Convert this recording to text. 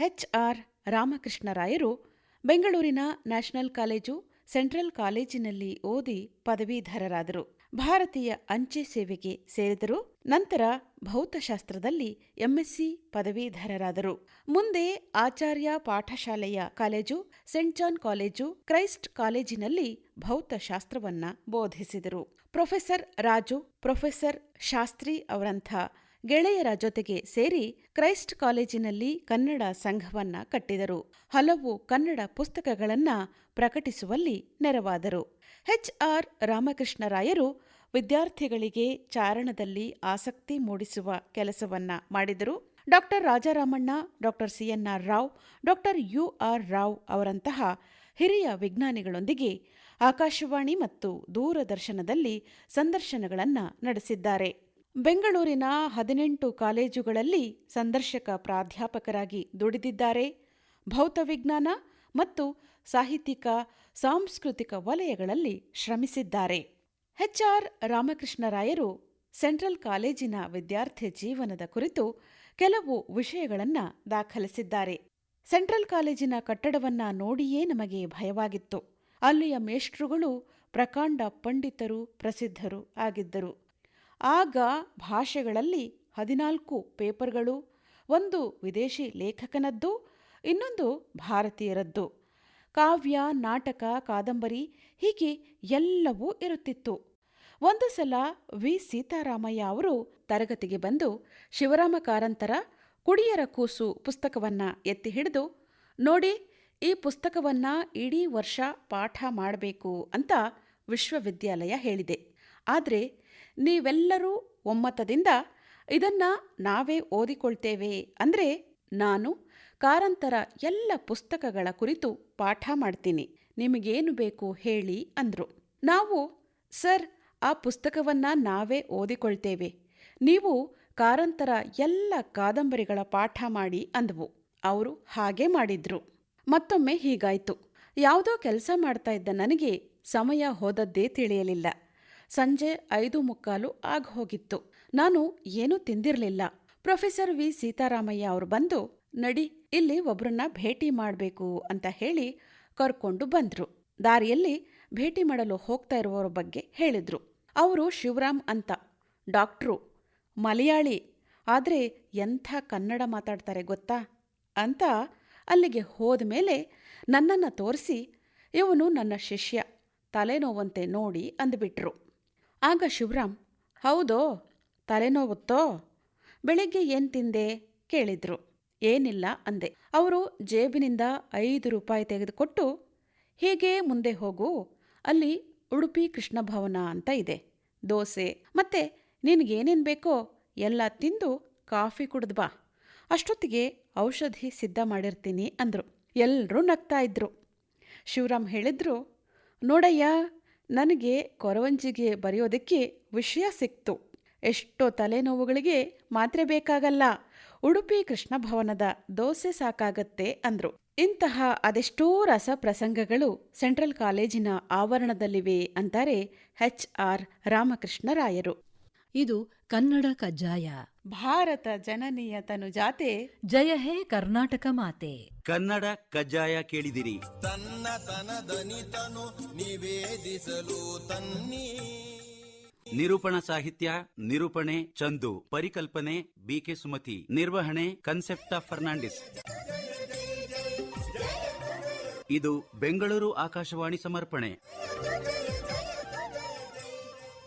H R ರಾಮಕೃಷ್ಣರಾಯರು ಬೆಂಗಳೂರಿನ national college central ಕಾಲೇಜಿನಲ್ಲಿ ಓದಿ ಪದವೀಧರರಾದರು. ಭಾರತೀಯ ಅಂಚೆ ಸೇವೆಗೆ ಸೇರಿದರು ನಂತರ ಭೌತಶಾಸ್ತ್ರದಲ್ಲಿ ಎಂಎಸ್ಸಿ ಪದವೀಧರರಾದರು. ಮುಂದೆ ಆಚಾರ್ಯ ಪಾಠಶಾಲೆಯ college, Saint John college, Christ ಕಾಲೇಜಿನಲ್ಲಿ ಭೌತಶಾಸ್ತ್ರವನ್ನ ಬೋಧಿಸಿದರು. ಪ್ರೊಫೆಸರ್ ರಾಜು, ಪ್ರೊಫೆಸರ್ ಶಾಸ್ತ್ರಿ ಅವರಂಥ ಗೆಳೆಯರ ಜೊತೆಗೆ ಸೇರಿ ಕ್ರೈಸ್ಟ್ ಕಾಲೇಜಿನಲ್ಲಿ ಕನ್ನಡ ಸಂಘವನ್ನ ಕಟ್ಟಿದರು. ಹಲವು ಕನ್ನಡ ಪುಸ್ತಕಗಳನ್ನ ಪ್ರಕಟಿಸುವಲ್ಲಿ ನೆರವಾದರು. ಎಚ್ ಆರ್ ರಾಮಕೃಷ್ಣರಾಯರು ವಿದ್ಯಾರ್ಥಿಗಳಿಗೆ ಚಾರಣದಲ್ಲಿ ಆಸಕ್ತಿ ಮೂಡಿಸುವ ಕೆಲಸವನ್ನ ಮಾಡಿದರು. Doctor Rajaramanna doctor CNR Rao doctor U R Rao ಅವರಂತಹ ಹಿರಿಯ ವಿಜ್ಞಾನಿಗಳೊಂದಿಗೆ ಆಕಾಶವಾಣಿ ಮತ್ತು ದೂರದರ್ಶನದಲ್ಲಿ ಸಂದರ್ಶನಗಳನ್ನು ನಡೆಸಿದ್ದಾರೆ. ಬೆಂಗಳೂರಿನ ಹದಿನೆಂಟು ಕಾಲೇಜುಗಳಲ್ಲಿ ಸಂದರ್ಶಕ ಪ್ರಾಧ್ಯಾಪಕರಾಗಿ ದುಡಿದಿದ್ದಾರೆ. ಭೌತವಿಜ್ಞಾನ ಮತ್ತು ಸಾಹಿತ್ಯಿಕ, ಸಾಂಸ್ಕೃತಿಕ ವಲಯಗಳಲ್ಲಿ ಶ್ರಮಿಸಿದ್ದಾರೆ. ಎಚ್ಆರ್ ರಾಮಕೃಷ್ಣರಾಯರು ಸೆಂಟ್ರಲ್ ಕಾಲೇಜಿನ ವಿದ್ಯಾರ್ಥಿ ಜೀವನದ ಕುರಿತು ಕೆಲವು ವಿಷಯಗಳನ್ನು ದಾಖಲಿಸಿದ್ದಾರೆ. ಸೆಂಟ್ರಲ್ ಕಾಲೇಜಿನ ಕಟ್ಟಡವನ್ನ ನೋಡಿಯೇ ನಮಗೆ ಭಯವಾಗಿತ್ತು. ಅಲ್ಲಿಯ ಮೇಷ್ಟ್ರುಗಳು ಪ್ರಕಾಂಡ ಪಂಡಿತರು, ಪ್ರಸಿದ್ಧರು ಆಗಿದ್ದರು. ಆಗ ಭಾಷೆಗಳಲ್ಲಿ ಹದಿನಾಲ್ಕು ಪೇಪರ್ಗಳು, ಒಂದು ವಿದೇಶಿ ಲೇಖಕನದ್ದು, ಇನ್ನೊಂದು ಭಾರತೀಯರದ್ದು. ಕಾವ್ಯ, ನಾಟಕ, ಕಾದಂಬರಿ ಹೀಗೆ ಎಲ್ಲವೂ ಇರುತ್ತಿತ್ತು. ಒಂದು ಸಲ ವಿ. ಸೀತಾರಾಮಯ್ಯ ಅವರು ತರಗತಿಗೆ ಬಂದು ಶಿವರಾಮ ಕಾರಂತರ ಕುಡಿಯರ ಕೂಸು ಪುಸ್ತಕವನ್ನ ಎತ್ತಿ ಹಿಡಿದು, ನೋಡಿ, ಈ ಪುಸ್ತಕವನ್ನ ಇಡೀ ವರ್ಷ ಪಾಠ ಮಾಡಬೇಕು ಅಂತ ವಿಶ್ವವಿದ್ಯಾಲಯ ಹೇಳಿದೆ. ಆದರೆ ನೀವೆಲ್ಲರೂ ಒಮ್ಮತದಿಂದ ಇದನ್ನ ನಾವೇ ಓದಿಕೊಳ್ತೇವೆ. ಅಂದರೆ ನಾನು ಕಾರಂತರ ಎಲ್ಲ ಪುಸ್ತಕಗಳ ಕುರಿತು ಪಾಠ ಮಾಡ್ತೀನಿ. ನಿಮಗೇನು ಬೇಕು ಹೇಳಿ ಅಂದ್ರು. ನಾವು, ಸರ್, ಆ ಪುಸ್ತಕವನ್ನ ನಾವೇ ಓದಿಕೊಳ್ತೇವೆ. ನೀವು ಕಾರಂತರ ಎಲ್ಲ ಕಾದಂಬರಿಗಳ ಪಾಠ ಮಾಡಿ ಅಂದವು. ಅವರು ಹಾಗೆ ಮಾಡಿದ್ರು. ಮತ್ತೊಮ್ಮೆ ಹೀಗಾಯ್ತು. ಯಾವುದೋ ಕೆಲಸ ಮಾಡ್ತಾ ಇದ್ದ ನನಗೆ ಸಮಯ ಹೋದದ್ದೇ ತಿಳಿಯಲಿಲ್ಲ. ಸಂಜೆ ಐದು ಮುಕ್ಕಾಲು ಆಗ ಹೋಗಿತ್ತು. ನಾನು ಏನೂ ತಿಂದಿರಲಿಲ್ಲ. Professor V. ಸೀತಾರಾಮಯ್ಯ ಅವರು ಬಂದು, ನಡಿ, ಇಲ್ಲಿ ಒಬ್ರನ್ನ ಭೇಟಿ ಮಾಡಬೇಕು ಅಂತ ಹೇಳಿ ಕರ್ಕೊಂಡು ಬಂದ್ರು. ದಾರಿಯಲ್ಲಿ ಭೇಟಿ ಮಾಡಲು ಹೋಗ್ತಾ ಇರುವವರ ಬಗ್ಗೆ ಹೇಳಿದ್ರು. ಅವರು ಶಿವರಾಮ್ ಅಂತ. ಡಾಕ್ಟ್ರು. ಮಲಯಾಳಿ. ಆದರೆ ಎಂಥ ಕನ್ನಡ ಮಾತಾಡ್ತಾರೆ ಗೊತ್ತಾ? ಅಂತ ಅಲ್ಲಿಗೆ ಹೋದ ಮೇಲೆ ನನ್ನನ್ನು ತೋರಿಸಿ, ಇವನು ನನ್ನ ಶಿಷ್ಯ. ತಲೆನೋವಂತೆ ನೋಡಿ ಅಂದ್ಬಿಟ್ರು. ಆಗ ಶಿವರಾಮ್, ಹೌದೋ, ತಲೆನೋವುತ್ತೋ? ಬೆಳಿಗ್ಗೆ ಏನು ತಿಂದೆ? ಕೇಳಿದ್ರು. ಏನಿಲ್ಲ ಅಂದೆ. ಅವರು ಜೇಬಿನಿಂದ ಐದು ರೂಪಾಯಿ ತೆಗೆದುಕೊಟ್ಟು, ಹೀಗೆ ಮುಂದೆ ಹೋಗು? ಅಲ್ಲಿ ಉಡುಪಿ ಕೃಷ್ಣ ಭವನ ಅಂತ ಇದೆ. ದೋಸೆ. ಮತ್ತೆ ನಿನಗೇನೇನು ಬೇಕೋ ಎಲ್ಲ ತಿಂದು ಕಾಫಿ ಕುಡಿದು ಬಾ. ಅಷ್ಟೊತ್ತಿಗೆ ಔಷಧಿ ಸಿದ್ಧ ಮಾಡಿರ್ತೀನಿ ಅಂದರು. ಎಲ್ಲರೂ ನಗ್ತಾ ಇದ್ರು. ಶಿವರಾಮ್ ಹೇಳಿದ್ರು, ನೋಡಯ್ಯ ನನಗೆ ಕೊರವಂಜಿಗೆ ಬರೆಯೋದಕ್ಕೆ ವಿಷಯ ಸಿಕ್ತು. ಎಷ್ಟೋ ತಲೆನೋವುಗಳಿಗೆ ಮಾತ್ರೆ ಬೇಕಾಗಲ್ಲ. ಉಡುಪಿ ಕೃಷ್ಣ ಭವನದ ದೋಸೆ ಸಾಕಾಗತ್ತೆ ಅಂದ್ರು. ಇಂತಹ ಅದೆಷ್ಟೋ ರಸ ಪ್ರಸಂಗಗಳು ಸೆಂಟ್ರಲ್ ಕಾಲೇಜಿನ ಆವರಣದಲ್ಲಿವೆ ಅಂತಾರೆ ಎಚ್ ಆರ್ ರಾಮಕೃಷ್ಣರಾಯರು. ಇದು ಕನ್ನಡ ಕಜ್ಜಾಯ. ಭಾರತ ಜನನೀಯ ತನುಜಾತೆ ಜಯ ಹೇ ಕರ್ನಾಟಕ ಮಾತೆ. ಕನ್ನಡ ಕಜ್ಜಾಯ ಕೇಳಿದಿರಿ. ತನ್ನ ತನದನಿತನು ನಿವೇದಿಸಲು ತನ್ನಿ. ನಿರೂಪಣಾ ಸಾಹಿತ್ಯ ನಿರೂಪಣೆ ಚಂದು ಪರಿಕಲ್ಪನೆ ಬಿಕೆ ಸುಮತಿ ನಿರ್ವಹಣೆ ಕನ್ಸೆಪ್ಟ ಫರ್ನಾಂಡಿಸ್ ಇದು ಬೆಂಗಳೂರು ಆಕಾಶವಾಣಿ ಸಮರ್ಪಣೆ.